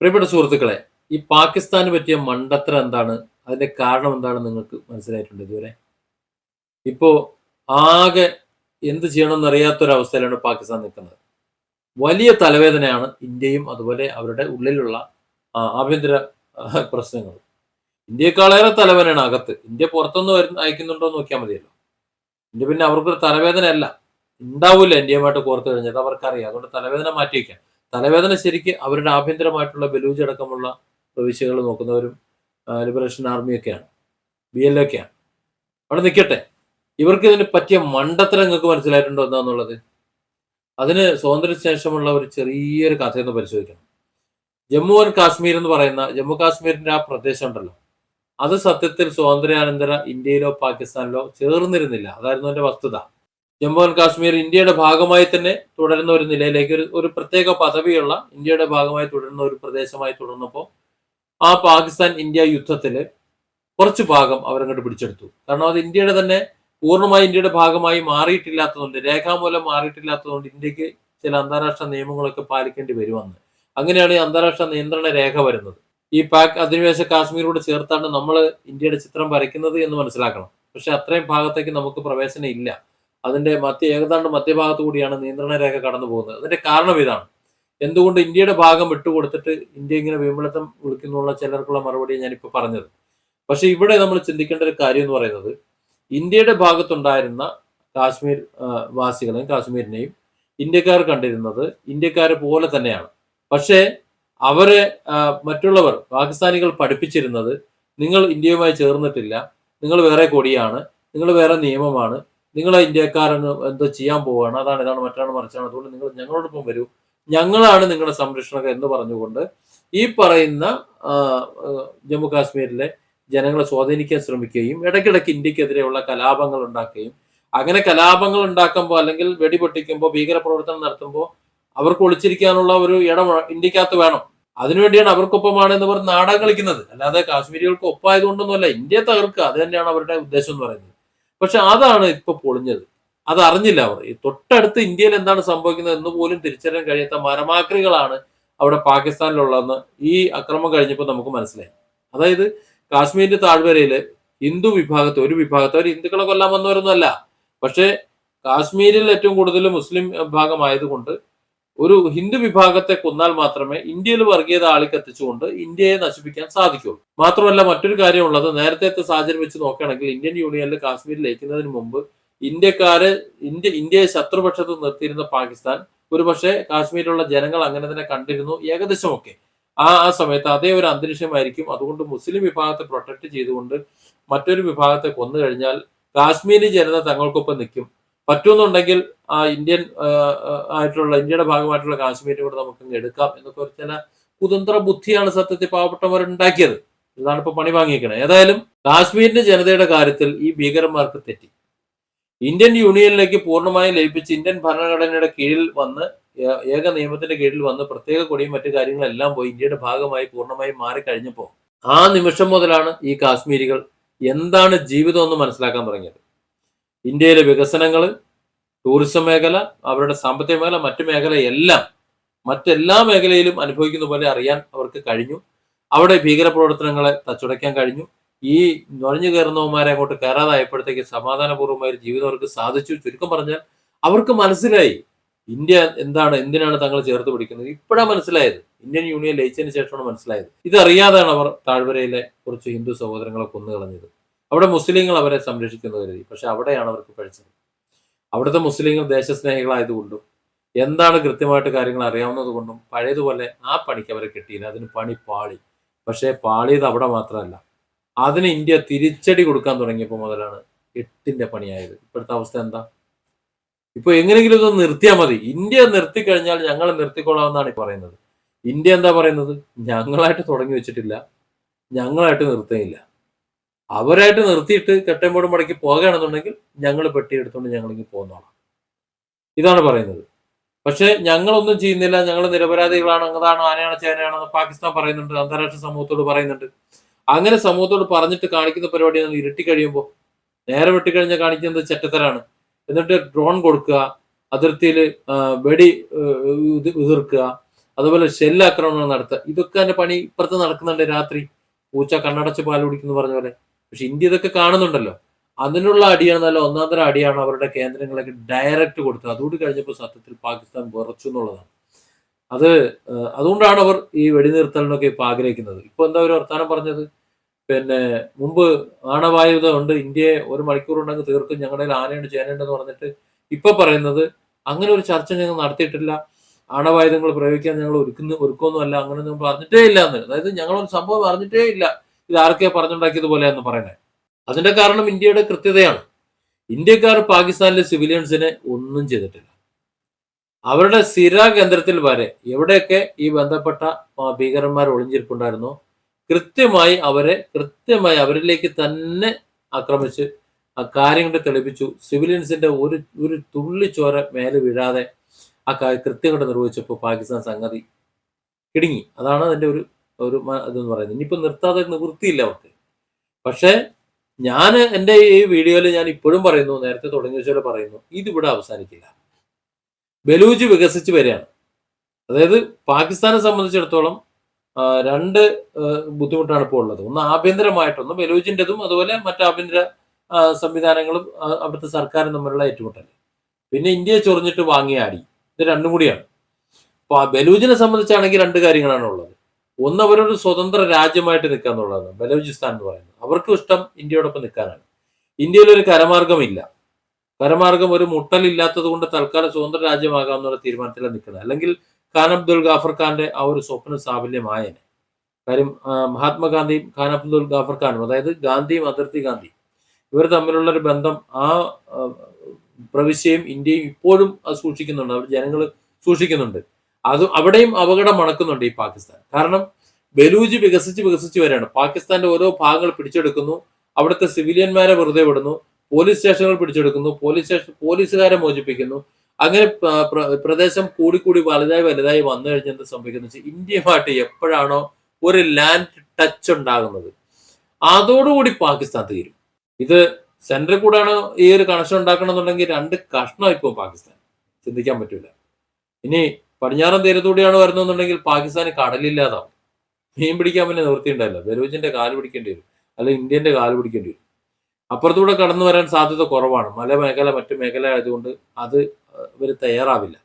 പ്രിയപ്പെട്ട സുഹൃത്തുക്കളെ ഈ പാകിസ്ഥാന് പറ്റിയ മണ്ടത്തരം എന്താണ്? അതിന്റെ കാരണം എന്താണ് നിങ്ങൾക്ക് മനസ്സിലായിട്ടുണ്ട് ഇതുവരെ? ഇപ്പോ ആകെ എന്ത് ചെയ്യണമെന്ന് അറിയാത്തൊരവസ്ഥയിലാണ് പാകിസ്ഥാൻ നിൽക്കുന്നത്. വലിയ തലവേദനയാണ് ഇന്ത്യയും അതുപോലെ അവരുടെ ഉള്ളിലുള്ള ആഭ്യന്തര പ്രശ്നങ്ങൾ. ഇന്ത്യക്കാളേറെ തലവേദനയാണ് അകത്ത്. ഇന്ത്യ പുറത്തുനിന്ന് വരുന്ന അയക്കുന്നുണ്ടോ നോക്കിയാൽ മതിയല്ലോ. ഇന്ത്യ പിന്നെ അവർക്കൊരു തലവേദനയല്ല. ഉണ്ടാവില്ല ഇന്ത്യയുമായിട്ട് കോർത്ത് കഴിഞ്ഞത്. അവർക്കറിയാം അതുകൊണ്ട് തലവേദന മാറ്റി വയ്ക്കാം തലവേദന ശരിക്ക് അവരുടെ ആഭ്യന്തരമായിട്ടുള്ള ബലൂജ് അടക്കമുള്ള പ്രവിശ്യകൾ നോക്കുന്നവരും ലിബറേഷൻ ആർമിയൊക്കെയാണ് ബി എൽ ഒക്കെയാണ്. അവിടെ നിൽക്കട്ടെ. ഇവർക്ക് ഇതിന് പറ്റിയ മണ്ടത്തരം നിങ്ങൾക്ക് മനസ്സിലായിട്ടുണ്ടോ എന്താന്നുള്ളത് അതിന് സ്വാതന്ത്ര്യ ശേഷമുള്ള ഒരു ചെറിയൊരു കഥയൊന്ന് പരിശോധിക്കണം. ജമ്മു ആൻഡ് കാശ്മീർ എന്ന് പറയുന്ന ജമ്മു കാശ്മീരിന്റെ ആ പ്രദേശം ഉണ്ടല്ലോ. അത് സത്യത്തിൽ സ്വാതന്ത്ര്യാനന്തര ഇന്ത്യയിലോ പാകിസ്ഥാനിലോ ചേർന്നിരുന്നില്ല. അതായിരുന്നു എന്റെ വസ്തുത. ജമ്മു ആൻഡ് കാശ്മീർ ഇന്ത്യയുടെ ഭാഗമായി തന്നെ തുടരുന്ന ഒരു നിലയിലേക്ക് ഒരു ഒരു പ്രത്യേക പദവിയുള്ള ഇന്ത്യയുടെ ഭാഗമായി തുടരുന്ന ഒരു പ്രദേശമായി തുടർന്നപ്പോൾ ആ പാകിസ്ഥാൻ ഇന്ത്യ യുദ്ധത്തിൽ കുറച്ച് ഭാഗം അവരങ്ങോട്ട് പിടിച്ചെടുത്തു. കാരണം അത് ഇന്ത്യയുടെ തന്നെ പൂർണമായി ഇന്ത്യയുടെ ഭാഗമായി മാറിയിട്ടില്ലാത്തതുകൊണ്ട് രേഖാമൂലം മാറിയിട്ടില്ലാത്തതുകൊണ്ട് ഇന്ത്യയ്ക്ക് ചില അന്താരാഷ്ട്ര നിയമങ്ങളൊക്കെ പാലിക്കേണ്ടി വരുമെന്ന് അങ്ങനെയാണ് ഈ അന്താരാഷ്ട്ര നിയന്ത്രണ രേഖ വരുന്നത്. ഈ പാക് അധിനിവേശ കാശ്മീരോട് ചേർത്താണ് നമ്മൾ ഇന്ത്യയുടെ ചിത്രം വരയ്ക്കുന്നത് എന്ന് മനസ്സിലാക്കണം. പക്ഷെ അത്രയും ഭാഗത്തേക്ക് നമുക്ക് പ്രവേശനം ഇല്ല. അതിന്റെ മധ്യ ഏകദാണ്ട് മധ്യഭാഗത്തു കൂടിയാണ് നിയന്ത്രണ രേഖ കടന്നു പോകുന്നത്. അതിന്റെ കാരണം ഇതാണ്. എന്തുകൊണ്ട് ഇന്ത്യയുടെ ഭാഗം വിട്ടുകൊടുത്തിട്ട് ഇന്ത്യ ഇങ്ങനെ വിമലത്തം വിളിക്കുന്നുള്ള ചിലർക്കുള്ള മറുപടി ഞാനിപ്പോൾ പറഞ്ഞത്. പക്ഷെ ഇവിടെ നമ്മൾ ചിന്തിക്കേണ്ട ഒരു കാര്യം എന്ന് പറയുന്നത് ഇന്ത്യയുടെ ഭാഗത്തുണ്ടായിരുന്ന കാശ്മീർ വാസികളെയും കാശ്മീരിനെയും ഇന്ത്യക്കാർ കണ്ടിരുന്നത് ഇന്ത്യക്കാരെ പോലെ തന്നെയാണ്. പക്ഷേ അവരെ മറ്റുള്ളവർ പാകിസ്ഥാനികൾ പഠിപ്പിച്ചിരുന്നത് നിങ്ങൾ ഇന്ത്യയുമായി ചേർന്നിട്ടില്ല നിങ്ങൾ വേറെ കൊടിയാണ് നിങ്ങൾ വേറെ നിയമമാണ് നിങ്ങൾ ഇന്ത്യക്കാരന് എന്തോ ചെയ്യാൻ പോവുകയാണ് അതാണ് ഇതാണ് മറ്റാണ് മറിച്ചാണ്. അതുകൊണ്ട് നിങ്ങൾ ഞങ്ങളോടൊപ്പം വരൂ. ഞങ്ങളാണ് നിങ്ങളുടെ സംരക്ഷണം എന്ന് പറഞ്ഞുകൊണ്ട് ഈ പറയുന്ന ജമ്മു കാശ്മീരിലെ ജനങ്ങളെ സ്വാധീനിക്കാൻ ശ്രമിക്കുകയും ഇടയ്ക്കിടയ്ക്ക് ഇന്ത്യക്കെതിരെയുള്ള കലാപങ്ങൾ ഉണ്ടാക്കുകയും അങ്ങനെ കലാപങ്ങൾ ഉണ്ടാക്കുമ്പോൾ അല്ലെങ്കിൽ വെടിപൊട്ടിക്കുമ്പോൾ ഭീകരപ്രവർത്തനം നടത്തുമ്പോൾ അവർക്ക് ഒളിച്ചിരിക്കാനുള്ള ഒരു ഇടം ഇന്ത്യക്കകത്ത് വേണം. അതിനുവേണ്ടിയാണ് അവർക്കൊപ്പമാണ് എന്ന് പറഞ്ഞ് നാടകം കളിക്കുന്നത്. അല്ലാതെ കാശ്മീരികൾക്ക് ഒപ്പായതുകൊണ്ടൊന്നുമല്ല ഇന്ത്യ തകർക്കുക. അത് തന്നെയാണ് അവരുടെ ഉദ്ദേശം എന്ന് പറയുന്നത്. പക്ഷെ അതാണ് ഇപ്പൊ പൊളിഞ്ഞത്. അത് അറിഞ്ഞില്ല അവർ തൊട്ടടുത്ത് ഇന്ത്യയിൽ എന്താണ് സംഭവിക്കുന്നത് എന്ന് പോലും തിരിച്ചറിയാൻ കഴിയാത്ത മരമാക്രികളാണ് അവിടെ പാകിസ്ഥാനിലുള്ളതെന്ന് ഈ അക്രമം കഴിഞ്ഞപ്പോൾ നമുക്ക് മനസ്സിലായി. അതായത് കാശ്മീരിന്റെ താഴ്വരയിൽ ഹിന്ദു വിഭാഗത്തെ ഒരു വിഭാഗത്തെ അവർ ഹിന്ദുക്കളെ കൊല്ലാൻ വന്നവരൊന്നുമല്ല. പക്ഷേ കാശ്മീരിൽ ഏറ്റവും കൂടുതൽ മുസ്ലിം വിഭാഗമായതുകൊണ്ട് ഒരു ഹിന്ദു വിഭാഗത്തെ കൊന്നാൽ മാത്രമേ ഇന്ത്യയിൽ വർഗീയത ആളിക്കത്തിച്ചുകൊണ്ട് ഇന്ത്യയെ നശിപ്പിക്കാൻ സാധിക്കുള്ളൂ. മാത്രമല്ല മറ്റൊരു കാര്യമുള്ളത് നേരത്തെ സാഹചര്യം വെച്ച് നോക്കുകയാണെങ്കിൽ ഇന്ത്യൻ യൂണിയനിൽ കാശ്മീരിൽ ലയിക്കുന്നതിന് മുമ്പ് ഇന്ത്യക്കാര് ഇന്ത്യ ഇന്ത്യയെ ശത്രുപക്ഷത്ത് നിർത്തിയിരുന്ന പാകിസ്ഥാൻ ഒരുപക്ഷെ കാശ്മീരിലുള്ള ജനങ്ങൾ അങ്ങനെ തന്നെ കണ്ടിരുന്നു ഏകദേശമൊക്കെ. ആ ആ സമയത്ത് അതേ ഒരു അന്തരീക്ഷമായിരിക്കും. അതുകൊണ്ട് മുസ്ലിം വിഭാഗത്തെ പ്രൊട്ടക്ട് ചെയ്തുകൊണ്ട് മറ്റൊരു വിഭാഗത്തെ കൊന്നു കഴിഞ്ഞാൽ കാശ്മീരി ജനത തങ്ങൾക്കൊപ്പം നിൽക്കും. പറ്റുമെന്നുണ്ടെങ്കിൽ ആ ഇന്ത്യൻ ആയിട്ടുള്ള ഇന്ത്യയുടെ ഭാഗമായിട്ടുള്ള കാശ്മീരിനെ കൂടെ നമുക്ക് എടുക്കാം എന്നൊക്കെ ഒരു ചില കുതന്ത്ര ബുദ്ധിയാണ് സത്യത്തിൽ പാവപ്പെട്ടവർ ഉണ്ടാക്കിയത് ഇതാണ് ഇപ്പൊ പണി വാങ്ങിയിരിക്കുന്നത് ഏതായാലും കാശ്മീരിന്റെ ജനതയുടെ കാര്യത്തിൽ ഈ ഭീകരന്മാർക്ക് തെറ്റി. ഇന്ത്യൻ യൂണിയനിലേക്ക് പൂർണമായും ലയിപ്പിച്ച് ഇന്ത്യൻ ഭരണഘടനയുടെ കീഴിൽ വന്ന് ഏക നിയമത്തിന്റെ കീഴിൽ വന്ന് പ്രത്യേക കൊടിയും മറ്റു കാര്യങ്ങളെല്ലാം പോയി ഇന്ത്യയുടെ ഭാഗമായി പൂർണമായും മാറിക്കഴിഞ്ഞപ്പോൾ ആ നിമിഷം മുതലാണ് ഈ കാശ്മീരികൾ എന്താണ് ജീവിതം എന്ന് മനസ്സിലാക്കാൻ തുടങ്ങിയത്. ഇന്ത്യയിലെ വികസനങ്ങൾ ടൂറിസം മേഖല അവരുടെ സാമ്പത്തിക മേഖല മറ്റു മേഖലയെല്ലാം മറ്റെല്ലാ മേഖലയിലും അനുഭവിക്കുന്ന പോലെ അറിയാൻ അവർക്ക് കഴിഞ്ഞു. അവിടെ ഭീകരപ്രവർത്തനങ്ങളെ തച്ചുടയ്ക്കാൻ കഴിഞ്ഞു. ഈ നുഴഞ്ഞു കയറുന്നവന്മാരെ അങ്ങോട്ട് കയറാതായപ്പോഴത്തേക്ക് സമാധാനപൂർവമായ ജീവിതം അവർക്ക് സാധിച്ചു. ചുരുക്കം പറഞ്ഞാൽ അവർക്ക് മനസ്സിലായി ഇന്ത്യ എന്താണ് എന്തിനാണ് തങ്ങൾ ചേർത്ത് പിടിക്കുന്നത്. ഇപ്പോഴാണ് മനസ്സിലായത്. ഇന്ത്യൻ യൂണിയൻ ലയിച്ചതിന് ശേഷമാണ് മനസ്സിലായത്. ഇതറിയാതാണ് അവർ താഴ്വരയിലെ കുറച്ച് ഹിന്ദു സഹോദരങ്ങളെ കൊന്നു കളഞ്ഞത് അവിടെ മുസ്ലിങ്ങൾ അവരെ സംരക്ഷിക്കുന്നത് കരുതി. പക്ഷെ അവിടെയാണ് അവർക്ക് പഴിച്ചത്. അവിടുത്തെ മുസ്ലിങ്ങൾ ദേശസ്നേഹികളായതുകൊണ്ടും എന്താണ് കൃത്യമായിട്ട് കാര്യങ്ങൾ അറിയാവുന്നത് കൊണ്ടും പഴയതുപോലെ ആ പണിക്ക് അവരെ കിട്ടിയില്ല. അതിന് പണി പാളി. പക്ഷേ പാളിയത് അവിടെ മാത്രമല്ല. അതിന് ഇന്ത്യ തിരിച്ചടി കൊടുക്കാൻ തുടങ്ങിയപ്പോൾ മുതലാണ് എട്ടിന്റെ പണിയായത്. ഇപ്പോഴത്തെ അവസ്ഥ എന്താ? ഇപ്പൊ എങ്ങനെയെങ്കിലും ഇതൊന്ന് നിർത്തിയാൽ മതി. ഇന്ത്യ നിർത്തി കഴിഞ്ഞാൽ ഞങ്ങൾ നിർത്തിക്കൊള്ളാമെന്നാണ് പറയുന്നത്. ഇന്ത്യ എന്താ പറയുന്നത്? ഞങ്ങളായിട്ട് തുടങ്ങി വെച്ചിട്ടില്ല. ഞങ്ങളായിട്ട് നിർത്തുകയില്ല. അവരായിട്ട് നിർത്തിയിട്ട് കെട്ടമ്പോടും മടക്കി പോകുകയാണെന്നുണ്ടെങ്കിൽ ഞങ്ങൾ പെട്ടി എടുത്തുകൊണ്ട് ഞങ്ങളിങ്ങ് പോകുന്നോളാം ഇതാണ് പറയുന്നത്. പക്ഷേ ഞങ്ങളൊന്നും ചെയ്യുന്നില്ല. ഞങ്ങൾ നിരപരാധികളാണ്. അങ്ങതാണ് ആനയാണ് ചേനയാണെന്ന് പാകിസ്ഥാൻ പറയുന്നുണ്ട്. അന്താരാഷ്ട്ര സമൂഹത്തോട് പറയുന്നുണ്ട്. അങ്ങനെ സമൂഹത്തോട് പറഞ്ഞിട്ട് കാണിക്കുന്ന പരിപാടി ഞങ്ങൾ ഇരുട്ടി കഴിയുമ്പോൾ നേരെ വെട്ടിക്കഴിഞ്ഞാൽ കാണിക്കുന്നത് ചെറ്റത്തരാണ്. എന്നിട്ട് ഡ്രോൺ കൊടുക്കുക അതിർത്തിയിൽ വെടി ഉതിർക്കുക അതുപോലെ ഷെല്ലാക്രമണങ്ങൾ നടത്തുക. ഇതൊക്കെ അതിന്റെ പണി ഇപ്പുറത്ത് നടക്കുന്നുണ്ട് രാത്രി. പൂച്ച കണ്ണടച്ച് പാൽ കുടിക്കുന്നു പറഞ്ഞ പോലെ. പക്ഷെ ഇന്ത്യ ഇതൊക്കെ കാണുന്നുണ്ടല്ലോ. അതിനുള്ള അടിയാണ് നല്ല ഒന്നാം തരം അടിയാണ് അവരുടെ കേന്ദ്രങ്ങളൊക്കെ ഡയറക്റ്റ് കൊടുത്തത്. അതുകൊണ്ട് കഴിഞ്ഞപ്പോൾ സത്യത്തിൽ പാകിസ്ഥാൻ വിറച്ചു എന്നുള്ളതാണ്. അത് അതുകൊണ്ടാണ് അവർ ഈ വെടിനിർത്തലിനൊക്കെ ഇപ്പൊ ആഗ്രഹിക്കുന്നത്. ഇപ്പൊ എന്താ ഒരു വർത്താനം പറഞ്ഞത്? പിന്നെ മുമ്പ് ആണവായുധം ഉണ്ട് ഇന്ത്യയെ ഒരു മണിക്കൂർ ഉണ്ടെങ്കിൽ തീർക്കും ഞങ്ങളുടെ ആനയുണ്ട് ചേനയുണ്ടെന്ന് പറഞ്ഞിട്ട് ഇപ്പൊ പറയുന്നത് അങ്ങനെ ഒരു ചർച്ച ഞങ്ങൾ നടത്തിയിട്ടില്ല. ആണവായുധങ്ങൾ പ്രയോഗിക്കാൻ ഞങ്ങൾ ഒരുക്കുന്നു ഒരുക്കൊന്നുമല്ല അങ്ങനെ ഒന്നും പറഞ്ഞിട്ടേ ഇല്ല എന്ന്. അതായത് ഞങ്ങളൊരു സംഭവം അറിഞ്ഞിട്ടേ ഇല്ല. ഇത് ആർക്കെയാ പറഞ്ഞുണ്ടാക്കിയത് പോലെയെന്ന് പറയണേ. അതിന്റെ കാരണം ഇന്ത്യയുടെ കൃത്യതയാണ്. ഇന്ത്യക്കാർ പാകിസ്ഥാനിലെ സിവിലിയൻസിനെ ഒന്നും ചെയ്തിട്ടില്ല. അവരുടെ സ്ഥിര കേന്ദ്രത്തിൽ വരെ എവിടെയൊക്കെ ഈ ബന്ധപ്പെട്ട ഭീകരന്മാർ ഒളിഞ്ഞിരിപ്പുണ്ടായിരുന്നോ കൃത്യമായി അവരെ കൃത്യമായി അവരിലേക്ക് തന്നെ ആക്രമിച്ച് ആ കാര്യങ്ങൾ തെളിപ്പിച്ചു. സിവിലിയൻസിന്റെ ഒരു ഒരു തുള്ളി ചോര മേലെ വീഴാതെ ആ കൃത്യങ്ങൾ കൃത്യം നിർവഹിച്ചപ്പോൾ പാകിസ്ഥാൻ സംഗതി കിടുങ്ങി അതാണ് അതിന്റെ ഒരു ഒരു ഇതെന്ന് പറയുന്നത്. ഇനിയിപ്പോൾ നിർത്താതെ നിവൃത്തിയില്ല അവർക്ക്. പക്ഷേ ഞാൻ എന്റെ ഈ വീഡിയോയിൽ ഞാൻ ഇപ്പോഴും പറയുന്നു നേരത്തെ തുടങ്ങിയ പോലെ പറയുന്നു ഇതിവിടെ അവസാനിക്കില്ല. ബലൂജ് വികസിച്ച് വരികയാണ്. അതായത് പാകിസ്ഥാനെ സംബന്ധിച്ചിടത്തോളം രണ്ട് ബുദ്ധിമുട്ടാണ് ഇപ്പോൾ ഉള്ളത്. ഒന്ന് ആഭ്യന്തരമായിട്ടൊന്ന് ബലൂജിന്റെതും അതുപോലെ മറ്റ് ആഭ്യന്തര ആ, സംവിധാനങ്ങളും ആ, അവിടുത്തെ സർക്കാരും തമ്മിലുള്ള ഏറ്റുമുട്ടൽ പിന്നെ ഇന്ത്യയെ ചൊറിഞ്ഞിട്ട് വാങ്ങിയ അടി. ഇത് രണ്ടും കൂടിയാണ്. അപ്പോൾ ബലൂജിനെ സംബന്ധിച്ചാണെങ്കിൽ രണ്ട് കാര്യങ്ങളാണ് ഉള്ളത്. ഒന്ന് അവരൊരു സ്വതന്ത്ര രാജ്യമായിട്ട് നിൽക്കുക എന്നുള്ളതാണ്. ബലൂചിസ്ഥാൻ എന്ന് പറയുന്നത്. അവർക്കും ഇഷ്ടം ഇന്ത്യയോടൊപ്പം നിൽക്കാനാണ്. ഇന്ത്യയിൽ ഒരു കരമാർഗമില്ല. കരമാർഗം ഒരു മുട്ടലില്ലാത്തത് കൊണ്ട് തൽക്കാലം സ്വതന്ത്ര രാജ്യമാകാം എന്നുള്ള തീരുമാനത്തിലാണ് നിൽക്കുന്നത്. അല്ലെങ്കിൽ ഖാൻ അബ്ദുൽ ഗാഫർ ഖാന്റെ ആ ഒരു സ്വപ്ന സാഫല്യമായേനെ. കാര്യം മഹാത്മാഗാന്ധിയും ഖാൻ അബ്ദുൽ ഗാഫർ ഖാനും അതായത് ഗാന്ധിയും അതിർത്തി ഗാന്ധി ഇവർ തമ്മിലുള്ള ഒരു ബന്ധം ആ പ്രവിശ്യയും ഇന്ത്യയും ഇപ്പോഴും അത് സൂക്ഷിക്കുന്നുണ്ട്. അവർ ജനങ്ങൾ സൂക്ഷിക്കുന്നുണ്ട്. അത് അവിടെയും അപകടം മണക്കുന്നുണ്ട് ഈ പാകിസ്ഥാൻ. കാരണം ബലൂജ് വികസിച്ച് വികസിച്ച് വരികയാണ്. പാകിസ്ഥാന്റെ ഓരോ ഭാഗങ്ങൾ പിടിച്ചെടുക്കുന്നു. അവിടുത്തെ സിവിലിയന്മാരെ വെറുതെ വിടുന്നു. പോലീസ് സ്റ്റേഷനുകൾ പിടിച്ചെടുക്കുന്നു. പോലീസ് സ്റ്റേഷൻ പോലീസുകാരെ മോചിപ്പിക്കുന്നു. അങ്ങനെ പ്ര- പ്ര- പ്രദേശം കൂടിക്കൂടി വലുതായി വലുതായി വന്നു കഴിഞ്ഞാൽ എന്ത് സംഭവിക്കുന്നത് വെച്ചാൽ ഇന്ത്യയുമായിട്ട് എപ്പോഴാണോ ഒരു ലാൻഡ് ടച്ച് ഉണ്ടാകുന്നത്. അതോടുകൂടി പാകിസ്ഥാൻ തീരും. ഇത് സെന്ററിൽ കൂടാണ് ഈ ഒരു കണക്ഷൻ ഉണ്ടാക്കണമെന്നുണ്ടെങ്കിൽ രണ്ട് കഷ്ണം ഇപ്പോൾ പാകിസ്ഥാൻ. ചിന്തിക്കാൻ പറ്റൂല. ഇനി പടിഞ്ഞാറൻ തീരത്തൂടെയാണ് വരുന്നതെന്നുണ്ടെങ്കിൽ പാകിസ്ഥാന് കടലില്ലാതാവും. മീൻ പിടിക്കാൻ പിന്നെ നിവൃത്തി ഉണ്ടായില്ല ബലൂജിന്റെ കാൽ പിടിക്കേണ്ടി വരും. അല്ലെങ്കിൽ ഇന്ത്യന്റെ കാൽ പിടിക്കേണ്ടി വരും. അപ്പുറത്തൂടെ കടന്നു വരാൻ സാധ്യത കുറവാണ്. മല മേഖല മറ്റു മേഖല ആയതുകൊണ്ട് അത് ഇവർ തയ്യാറാവില്ല.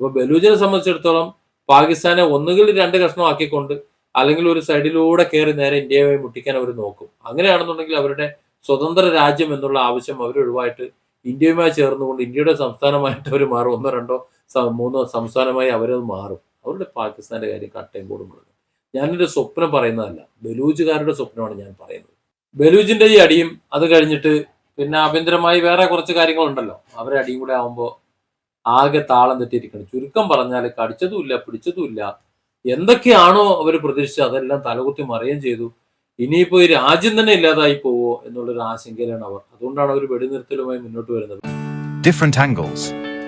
അപ്പോൾ ബലൂജിനെ സംബന്ധിച്ചിടത്തോളം പാകിസ്ഥാനെ ഒന്നുകിൽ രണ്ട് കഷ്ണമാക്കിക്കൊണ്ട് അല്ലെങ്കിൽ ഒരു സൈഡിലൂടെ കയറി നേരെ ഇന്ത്യയുമായി മുട്ടിക്കാൻ അവർ നോക്കും. അങ്ങനെയാണെന്നുണ്ടെങ്കിൽ അവരുടെ സ്വതന്ത്ര രാജ്യം എന്നുള്ള ആവശ്യം അവർ ഒഴിവായിട്ട് ഇന്ത്യയുമായി ചേർന്നുകൊണ്ട് ഇന്ത്യയുടെ സംസ്ഥാനമായിട്ട് അവർ മാറും. ഒന്നോ രണ്ടോ മൂന്നോ സംസ്ഥാനമായി അവരത് മാറും. അവരുടെ പാകിസ്ഥാന്റെ കാര്യം കട്ടയും കൂടും മുഴുവൻ ഞാനൊരു സ്വപ്നം പറയുന്നതല്ല. ബലൂജുകാരുടെ സ്വപ്നമാണ് ഞാൻ പറയുന്നത്. ബലൂജിന്റെ ഈ അടിയും അത് കഴിഞ്ഞിട്ട് പിന്നെ ആഭ്യന്തരമായി വേറെ കുറച്ച് കാര്യങ്ങളുണ്ടല്ലോ. അവരെ അടിയും കൂടെ ആകുമ്പോൾ ആകെ താളം തെറ്റിയിരിക്കണം. ചുരുക്കം പറഞ്ഞാൽ കടിച്ചതുമില്ല പിടിച്ചതുമില്ല. എന്തൊക്കെയാണോ അവർ പ്രതീക്ഷിച്ചത് അതെല്ലാം തലകുത്തി മറിയുകയും ചെയ്തു. ഇനിയിപ്പോ ഈ രാജ്യം തന്നെ ഇല്ലാതായി പോവോ എന്നുള്ളൊരു ആശങ്കയിലാണ് അവർ. അതുകൊണ്ടാണ് അവർ വെടിനിർത്തലുമായി മുന്നോട്ട് വരുന്നത്. Different angles.